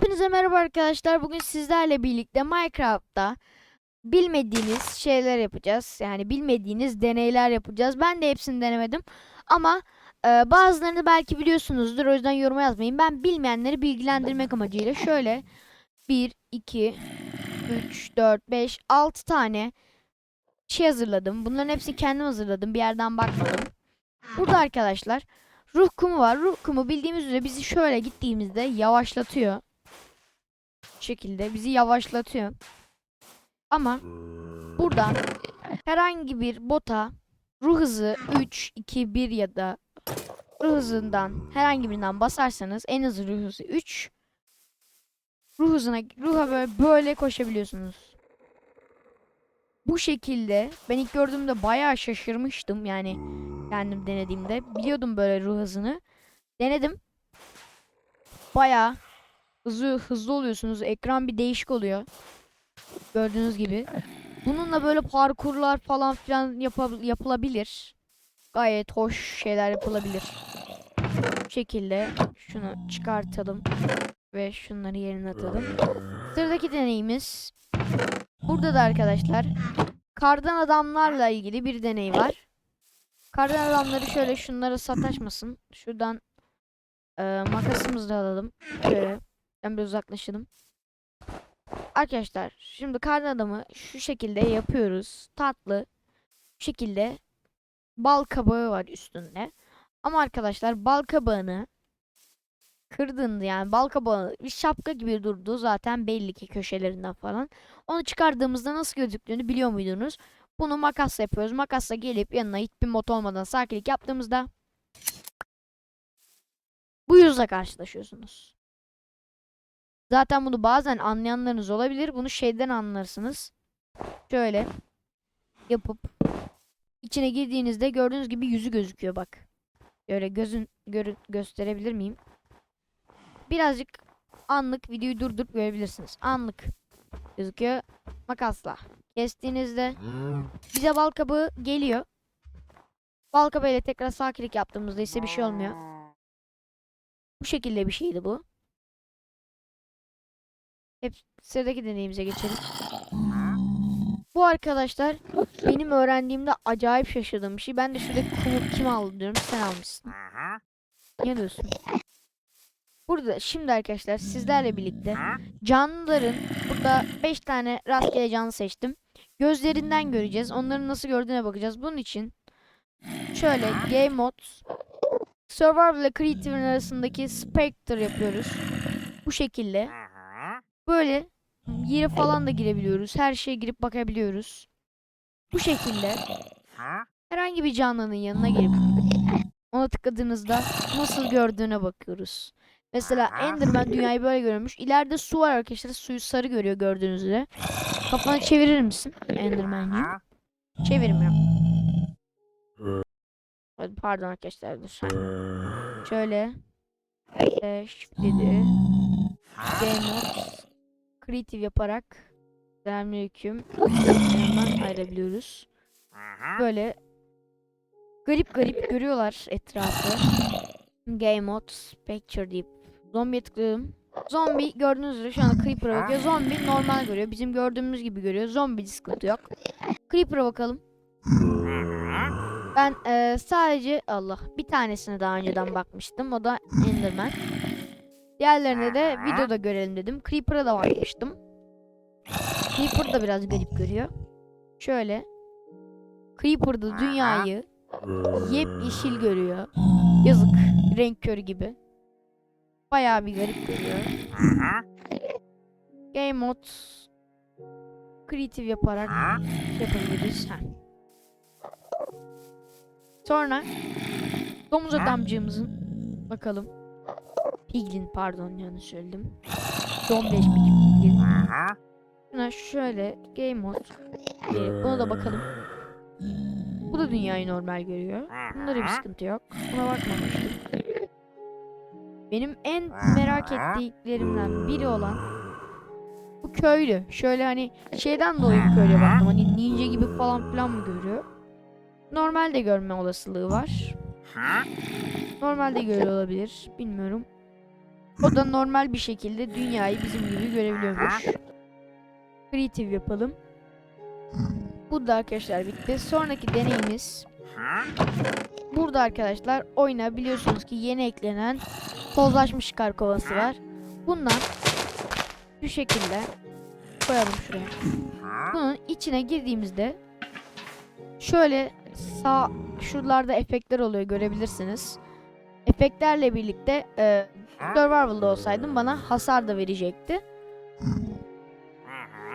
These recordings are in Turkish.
Hepinize merhaba arkadaşlar. Bugün sizlerle birlikte Minecraft'ta bilmediğiniz şeyler yapacağız. Yani bilmediğiniz deneyler yapacağız. Ben de hepsini denemedim. Ama e, bazılarını belki biliyorsunuzdur. O yüzden yoruma yazmayın. Ben bilmeyenleri bilgilendirmek amacıyla şöyle 1, 2, 3, 4, 5, 6 tane şey hazırladım. Bunların hepsini kendim hazırladım. Bir yerden bakmadım. Burada arkadaşlar ruh kumu var. Ruh kumu bildiğimiz üzere bizi şöyle gittiğimizde yavaşlatıyor. Şekilde bizi yavaşlatıyor. Ama buradan herhangi bir bota ruh hızı 3, 2, 1 ya da ruh hızından herhangi birinden basarsanız en hızlı ruh hızı 3 ruh hızına ruha böyle, böyle koşabiliyorsunuz. Bu şekilde ben ilk gördüğümde bayağı şaşırmıştım yani kendim denediğimde. Biliyordum böyle ruh hızını. Denedim. Bayağı hızlı hızlı oluyorsunuz. Ekran bir değişik oluyor. Gördüğünüz gibi. Bununla böyle parkurlar falan filan yapa- yapılabilir. Gayet hoş şeyler yapılabilir. Bu şekilde şunu çıkartalım ve şunları yerine atalım. Sıradaki deneyimiz burada da arkadaşlar kardan adamlarla ilgili bir deney var. Kardan adamları şöyle şunlara sataşmasın. Şuradan e, makasımızı da alalım. Şöyle ben bir uzaklaşalım. Arkadaşlar şimdi kardan adamı şu şekilde yapıyoruz. Tatlı. Bu şekilde bal kabağı var üstünde. Ama arkadaşlar bal kabağını kırdığında yani bal kabağı bir şapka gibi durdu zaten belli ki köşelerinden falan. Onu çıkardığımızda nasıl gözüktüğünü biliyor muydunuz? Bunu makasla yapıyoruz. Makasla gelip yanına hiçbir mod olmadan sakinlik yaptığımızda bu yüzle karşılaşıyorsunuz. Zaten bunu bazen anlayanlarınız olabilir. Bunu şeyden anlarsınız. Şöyle yapıp içine girdiğinizde gördüğünüz gibi yüzü gözüküyor bak. Böyle gözün görü gösterebilir miyim? Birazcık anlık videoyu durdurup görebilirsiniz. Anlık gözüküyor makasla. Kestiğinizde bize bal kabağı geliyor. Bal kabağı ile tekrar sağ klik yaptığımızda ise bir şey olmuyor. Bu şekilde bir şeydi bu. Hep sıradaki deneyimize geçelim. Bu arkadaşlar benim öğrendiğimde acayip şaşırdığım bir şey. Ben de şuradaki kumu kim aldı diyorum. Sen almışsın. Ne diyorsun? Burada şimdi arkadaşlar sizlerle birlikte canlıların burada 5 tane rastgele canlı seçtim. Gözlerinden göreceğiz. Onların nasıl gördüğüne bakacağız. Bunun için şöyle game mode survival ile creative'in arasındaki spectre yapıyoruz. Bu şekilde. Böyle yere falan da girebiliyoruz. Her şeye girip bakabiliyoruz. Bu şekilde herhangi bir canlının yanına girip ona tıkladığınızda nasıl gördüğüne bakıyoruz. Mesela Enderman dünyayı böyle görüyormuş. İleride su var arkadaşlar. Suyu sarı görüyor gördüğünüz üzere. Kafanı çevirir misin Enderman'cığım? Çevirmiyorum. Pardon arkadaşlar dur. Şöyle. Ee, shift dedi. Game mode. Creative yaparak. Selamünaleyküm. Hemen ayırabiliyoruz. Böyle garip garip görüyorlar etrafı. Game mode Spectre deyip zombiye tıkladım. Zombi gördüğünüz üzere şu anda Creeper'a bakıyor. Zombi normal görüyor. Bizim gördüğümüz gibi görüyor. Zombi sıkıntı yok. Creeper'a bakalım. Ben eee, sadece Allah bir tanesine daha önceden bakmıştım. O da Enderman. Diğerlerine de videoda görelim dedim. Creeper'a da bakmıştım. Creeper da biraz garip görüyor. Şöyle. Creeper'da dünyayı yemyeşil görüyor. Yazık. Renk körü gibi. Bayağı bir garip görüyor. Game mode creative yaparak yapabiliriz. Ha. Sonra domuz adamcığımızın bakalım. Piglin pardon yanlış söyledim. Dombeş piglin. Şuna şöyle game mode. Ee, buna da bakalım. Bu da dünyayı normal görüyor. Bunda da bir sıkıntı yok. Buna bakmamıştım. Benim en merak ettiklerimden biri olan bu köylü. Şöyle hani şeyden dolayı bu köylüye baktım. Hani ninja gibi falan filan mı görüyor? Normalde görme olasılığı var. Normalde görüyor olabilir. Bilmiyorum. O da normal bir şekilde dünyayı bizim gibi görebiliyormuş. Creative yapalım. Bu da arkadaşlar bitti. Sonraki deneyimiz burada arkadaşlar oyuna biliyorsunuz ki yeni eklenen tozlaşmış kar kovası var. Bundan şu şekilde koyalım şuraya. Bunun içine girdiğimizde şöyle sağ şuralarda efektler oluyor görebilirsiniz. Efektlerle birlikte e, Survival'da olsaydım bana hasar da verecekti.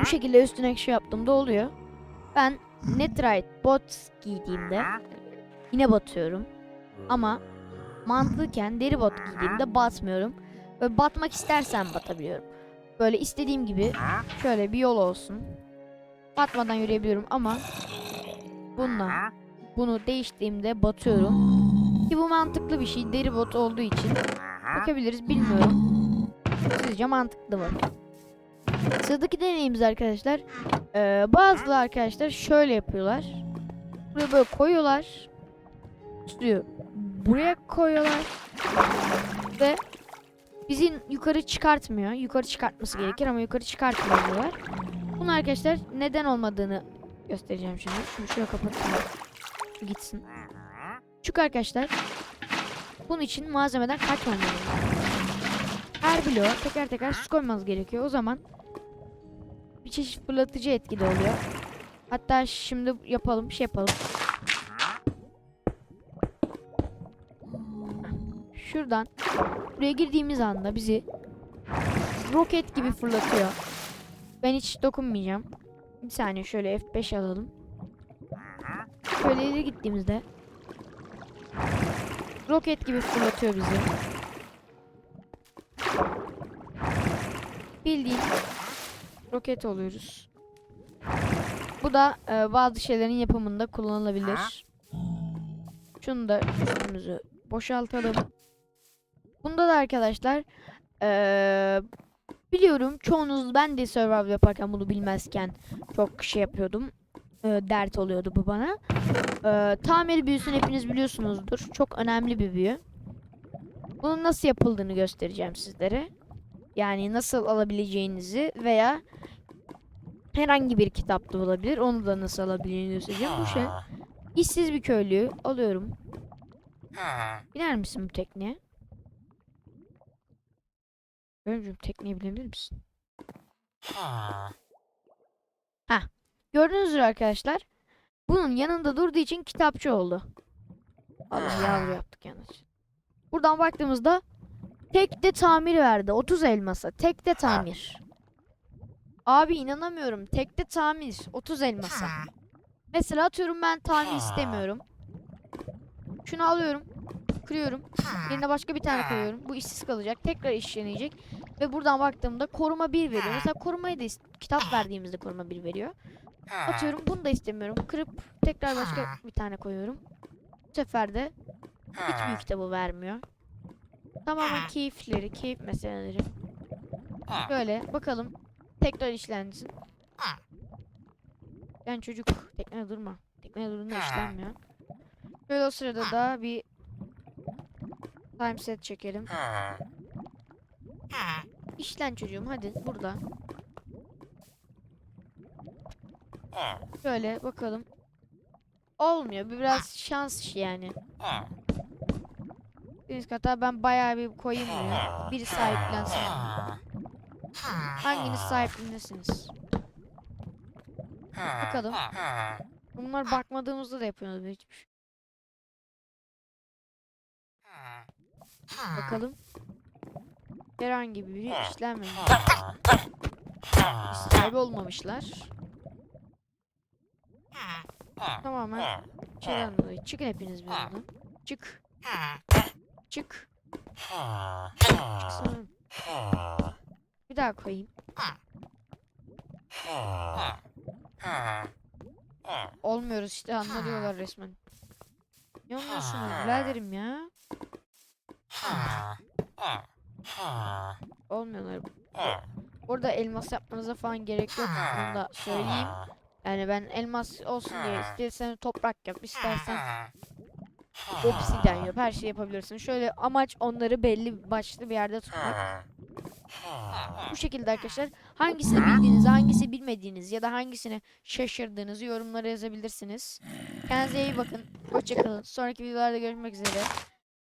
Bu şekilde üstüne şey yaptığımda oluyor. Ben Netrite bot giydiğimde yine batıyorum. Ama mantıken deri bot giydiğimde batmıyorum. Ve batmak istersen batabiliyorum. Böyle istediğim gibi şöyle bir yol olsun. Batmadan yürüyebiliyorum ama bununla bunu değiştiğimde batıyorum. Ki bu mantıklı bir şey. Deri bot olduğu için bakabiliriz bilmiyorum. Sizce mantıklı mı? Sıradaki deneyimiz arkadaşlar. Ee, bazı arkadaşlar şöyle yapıyorlar. Buraya böyle koyuyorlar. Suyu buraya koyuyorlar. Ve bizi yukarı çıkartmıyor. Yukarı çıkartması gerekir ama yukarı çıkartmıyor diyorlar. Bunun arkadaşlar neden olmadığını göstereceğim şimdi. Şunu şöyle kapatayım. Gitsin. Çünkü arkadaşlar bunun için malzemeden kaçmamız lazım. Her bloğa teker teker su koymanız gerekiyor. O zaman bir çeşit fırlatıcı etkili oluyor. Hatta şimdi yapalım, şey yapalım. Şuradan buraya girdiğimiz anda bizi roket gibi fırlatıyor. Ben hiç dokunmayacağım. Bir saniye şöyle F5 alalım. Şöyle ileri gittiğimizde roket gibi fırlatıyor bizi. Bildiğin roket oluyoruz. Bu da e, bazı şeylerin yapımında kullanılabilir. Şunu da üstümüzü boşaltalım. Bunda da arkadaşlar e, biliyorum çoğunuz ben de survival yaparken bunu bilmezken çok şey yapıyordum. E, dert oluyordu bu bana. E, tamir büyüsünü hepiniz biliyorsunuzdur. Çok önemli bir büyü. Bunun nasıl yapıldığını göstereceğim sizlere. Yani nasıl alabileceğinizi veya herhangi bir kitapta olabilir. Onu da nasıl alabileceğini göstereceğim. Bu şey işsiz bir köylüyü alıyorum. Biner misin bu tekneye? Ölümcüm tekneyi binebilir misin? Gördüğünüz üzere arkadaşlar. Bunun yanında durduğu için kitapçı oldu. Allah yavru yaptık yalnız. Buradan baktığımızda tekte tamir verdi. 30 elmasa. Tekte tamir. Abi inanamıyorum. Tekte tamir. 30 elmasa. Mesela atıyorum ben tamir istemiyorum. Şunu alıyorum. Kırıyorum. Yerine başka bir tane koyuyorum. Bu işsiz kalacak. Tekrar işlenecek. Ve buradan baktığımda koruma 1 veriyor. Mesela korumayı da kitap verdiğimizde koruma 1 veriyor. Atıyorum bunu da istemiyorum. Kırıp tekrar başka bir tane koyuyorum. Bu sefer de hiç büyük kitabı vermiyor. Tamamen keyifleri, keyif meseleleri. Böyle bakalım. Tekrar işlensin. Yani çocuk teknede durma. Teknede durduğunda işlenmiyor. Böyle o sırada da bir time set çekelim. İşlen çocuğum hadi burada. Şöyle bakalım. Olmuyor. Biraz şans işi yani. Deniz kata ben bayağı bir koyayım buraya. Biri sahiplensin. Hanginiz sahiplenirsiniz? Bakalım. Bunlar bakmadığımızda da yapıyoruz hiçbir şey. Bakalım. Herhangi biri işlenmemiş. Sahibi olmamışlar. Tamamen şeyden dolayı. Çıkın hepiniz bir oradan. Çık. Çık. Çıksana. Bir daha koyayım. Olmuyoruz işte anlıyorlar resmen. Ne anlıyorsunuz biraderim ya? Olmuyorlar. Orada elmas yapmanıza falan gerek yok. Bunu da söyleyeyim. Yani ben elmas olsun diye istersen toprak yap istersen obsidyen yap. Her şeyi yapabilirsin. Şöyle amaç onları belli başlı bir yerde tutmak. Bu şekilde arkadaşlar. Hangisini bildiğinizi, hangisi bilmediğiniz ya da hangisini şaşırdığınızı yorumlara yazabilirsiniz. Kendinize iyi bakın. Hoşçakalın. Sonraki videolarda görüşmek üzere.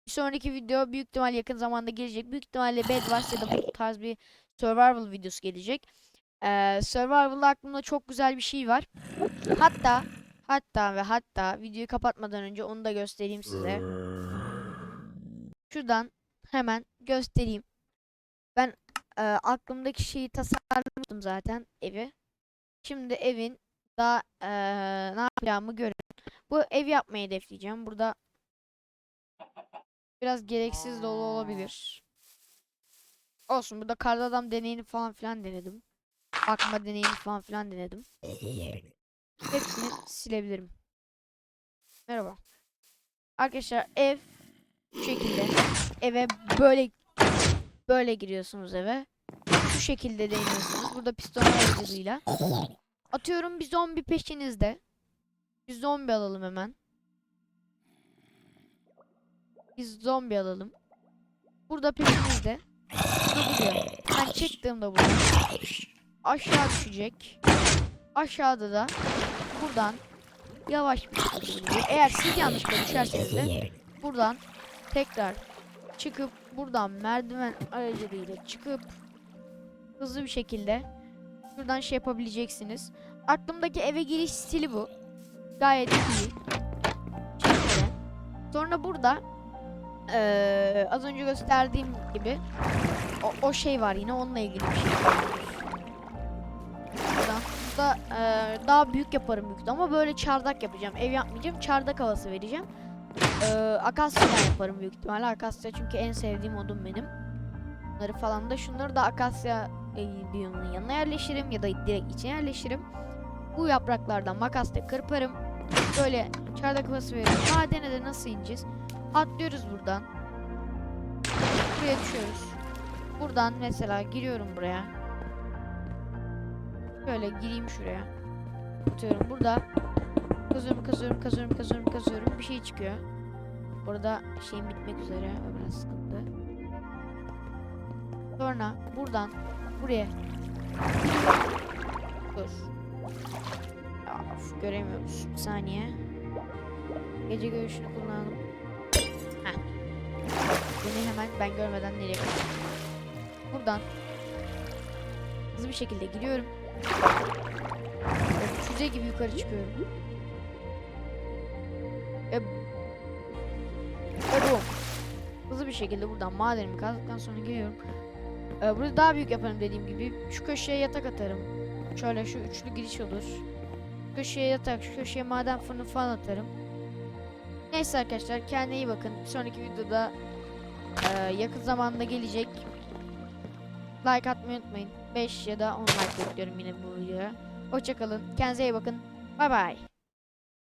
Bir sonraki video büyük ihtimal yakın zamanda gelecek. Büyük ihtimalle Bedwars ya da bu tarz bir survival videosu gelecek. Ee, survival'da aklımda çok güzel bir şey var. Hatta hatta ve hatta videoyu kapatmadan önce onu da göstereyim size. Şuradan hemen göstereyim. Ben e, aklımdaki şeyi tasarlamıştım zaten evi. Şimdi evin daha e, ne yapacağımı görün. Bu ev yapmayı hedefleyeceğim. Burada biraz gereksiz dolu olabilir. Olsun burada karda adam deneyini falan filan denedim. Bakma deneyini falan filan denedim. Hepsini silebilirim. Merhaba. Arkadaşlar ev bu şekilde. Eve böyle böyle giriyorsunuz eve. Şu şekilde değiniyorsunuz. Burada piston aracılığıyla. Atıyorum bir zombi peşinizde. Bir zombi alalım hemen. Biz zombi alalım. Burada peşinizde. Ben çıktığımda buradan aşağı düşecek. Aşağıda da buradan yavaş bir şekilde. Eğer siz yanlışlıkla düşerseniz de buradan tekrar çıkıp buradan merdiven aracılığıyla çıkıp hızlı bir şekilde şuradan şey yapabileceksiniz. Aklımdaki eve giriş stili bu. Gayet iyi. Sonra burada eee, az önce gösterdiğim gibi o, o şey var yine onunla ilgili bir şey. Burada eee, daha büyük yaparım büyük ama böyle çardak yapacağım. Ev yapmayacağım. Çardak havası vereceğim. Eee Akasya'dan yaparım büyük ihtimalle. Akasya çünkü en sevdiğim odun benim. Bunları falan da şunları da Akasya e, biyonunun yanına yerleştiririm ya da direkt içine yerleştiririm. Bu yapraklardan makasla kırparım. Böyle çardak havası veririm. Madene de nasıl ineceğiz? Atlıyoruz buradan. Buraya düşüyoruz. Buradan mesela giriyorum buraya. Şöyle gireyim şuraya. Atıyorum burada. Kazıyorum, kazıyorum, kazıyorum, kazıyorum, kazıyorum. Bir şey çıkıyor. Burada şeyim bitmek üzere. O biraz sıkıntı. Sonra buradan buraya. Dur. Of, göremiyoruz. Bir saniye. Gece görüşünü kullanalım. Heh. Beni hemen ben görmeden nereye kaçtım. Buradan hızlı bir şekilde gidiyorum. Füze gibi yukarı çıkıyorum. Ve ve bu. Hızlı bir şekilde buradan madenimi kazdıktan sonra geliyorum. Ee, burada daha büyük yaparım dediğim gibi. Şu köşeye yatak atarım. Şöyle şu üçlü giriş olur. Şu köşeye yatak, şu köşeye maden fırını falan atarım. Neyse arkadaşlar kendine iyi bakın. Bir sonraki videoda e, yakın zamanda gelecek. Like atmayı unutmayın. 5 ya da 10 like bekliyorum yine bu videoya. Hoşçakalın. Kendinize iyi bakın. Bay bay.